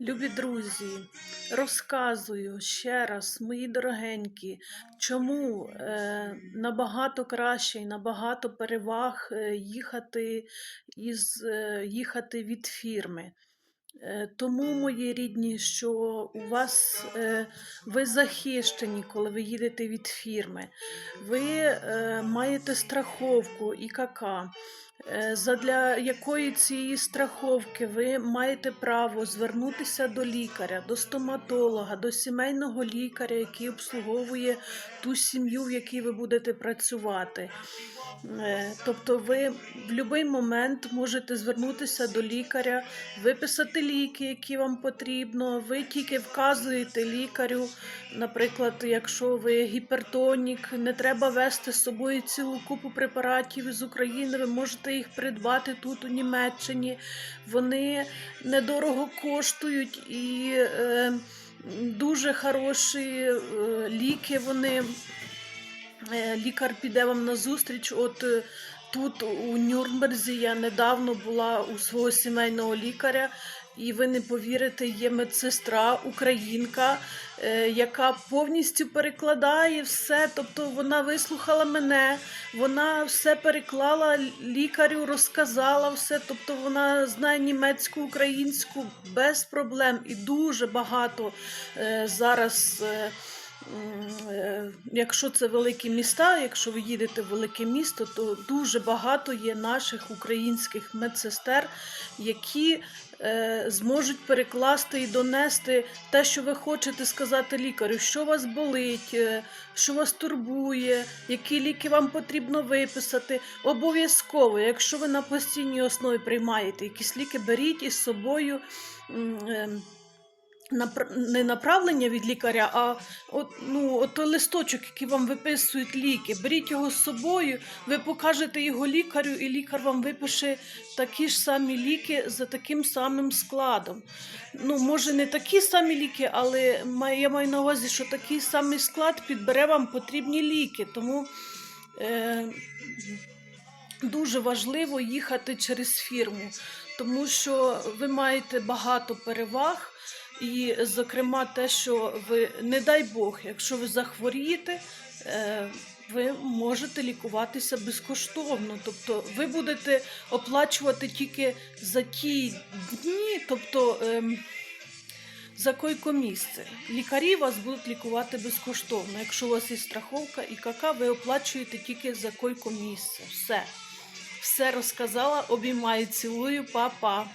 Любі друзі, розказую ще раз, мої дорогенькі, чому е, набагато краще і набагато переваг е, їхати, із, е, їхати від фірми. Тому, мої рідні, що у вас ви захищені, коли ви їдете від фірми. Ви маєте страховку ІКК. Е, Задля якої цієї страховки ви маєте право звернутися до лікаря, до стоматолога, до сімейного лікаря, який обслуговує ту сім'ю, в якій ви будете працювати. Е, Тобто ви в будь-який момент можете звернутися до лікаря, виписати ліки, які вам потрібно. Ви тільки вказуєте лікарю, наприклад, якщо ви гіпертонік, не треба вести з собою цілу купу препаратів з України, ви можете їх придбати тут, у Німеччині. Вони недорого коштують і е, дуже хороші е, ліки. Вони Е, лікар піде вам на зустріч. От е, тут у Нюрнберзі я недавно була у свого сімейного лікаря, і ви не повірите, є медсестра, українка, е, яка повністю перекладає все. Тобто вона вислухала мене, вона все переклала лікарю, розказала все. Тобто вона знає німецьку, українську без проблем і дуже багато е, зараз. Е, Якщо це великі міста, якщо ви їдете в велике місто, то дуже багато є наших українських медсестер, які е, зможуть перекласти і донести те, що ви хочете сказати лікарю, що вас болить, е, що вас турбує, які ліки вам потрібно виписати. Обов'язково, якщо ви на постійній основі приймаєте якісь ліки, беріть із собою. Не направлення від лікаря, а от, ну, от той листочок, який вам виписують ліки. Беріть його з собою, ви покажете його лікарю, і лікар вам випише такі ж самі ліки за таким самим складом. Ну, може, не такі самі ліки, але я маю на увазі, що такий самий склад підбере вам потрібні ліки. Тому е, дуже важливо їхати через фірму, тому що ви маєте багато переваг. І, зокрема, те, що ви, не дай Бог, якщо ви захворієте, е, ви можете лікуватися безкоштовно. Тобто ви будете оплачувати тільки за ті дні, тобто ем, за койко-місце. Лікарі вас будуть лікувати безкоштовно. Якщо у вас є страховка і КК, ви оплачуєте тільки за койко-місце. Все. Все розказала, обіймаю, цілую, па-па.